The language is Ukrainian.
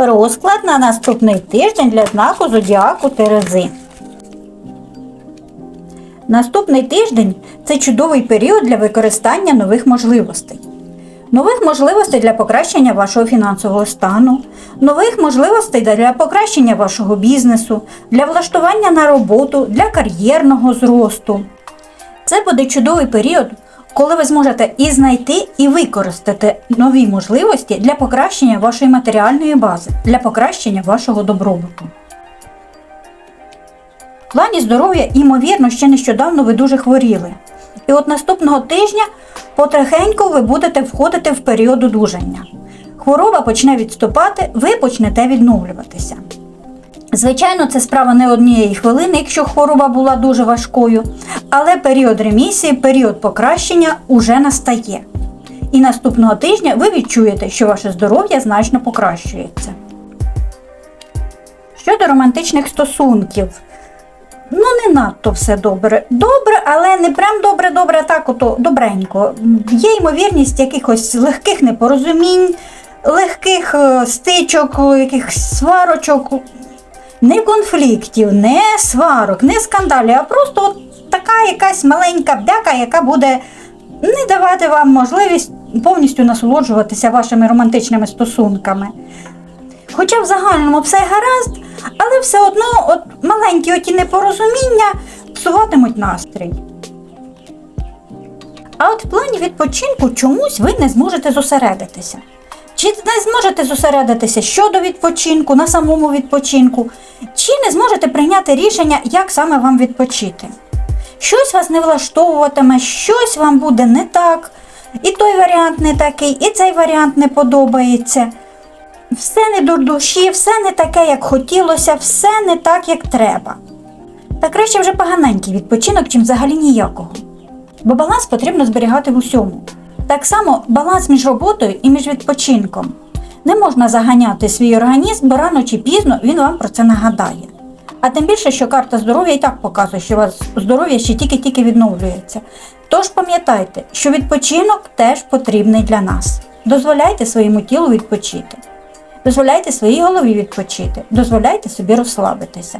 Розклад на наступний тиждень для знаку зодіаку Терези. Наступний тиждень це чудовий період для використання нових можливостей. Нових можливостей для покращення вашого фінансового стану, нових можливостей для покращення вашого бізнесу, для влаштування на роботу, для кар'єрного зросту. Це буде чудовий період, коли ви зможете і знайти, і використати нові можливості для покращення вашої матеріальної бази, для покращення вашого добробуту. В плані здоров'я, ймовірно, ще нещодавно ви дуже хворіли. І от наступного тижня потрохеньку ви будете входити в період одужання. Хвороба почне відступати, ви почнете відновлюватися. Звичайно, це справа не однієї хвилини, якщо хвороба була дуже важкою, але період ремісії, період покращення уже настає. І наступного тижня ви відчуєте, що ваше здоров'я значно покращується. Щодо романтичних стосунків, ну не надто все добре. Добре, але не прям добре-добре, так ото добренько. Є ймовірність якихось легких непорозумінь, легких е, стичок, якихось сварочок, не конфліктів, не сварок, не скандалів, а просто от така якась маленька бдяка, яка буде не давати вам можливість повністю насолоджуватися вашими романтичними стосунками. Хоча в загальному все гаразд, але все одно от маленькі оті непорозуміння псуватимуть настрій. А от в плані відпочинку чомусь ви не зможете зосередитися. Чи не зможете зосередитися щодо відпочинку, на самому відпочинку, чи не зможете прийняти рішення, як саме вам відпочити. Щось вас не влаштовуватиме, щось вам буде не так, і той варіант не такий, і цей варіант не подобається. Все не до душі, все не таке, як хотілося, все не так, як треба. Та краще вже поганенький відпочинок, чим взагалі ніякого. Бо баланс потрібно зберігати в усьому. Так само баланс між роботою і між відпочинком. Не можна заганяти свій організм, бо рано чи пізно він вам про це нагадає. А тим більше, що карта здоров'я і так показує, що у вас здоров'я ще тільки-тільки відновлюється. Тож пам'ятайте, що відпочинок теж потрібний для нас. Дозволяйте своєму тілу відпочити. Дозволяйте своїй голові відпочити, дозволяйте собі розслабитися.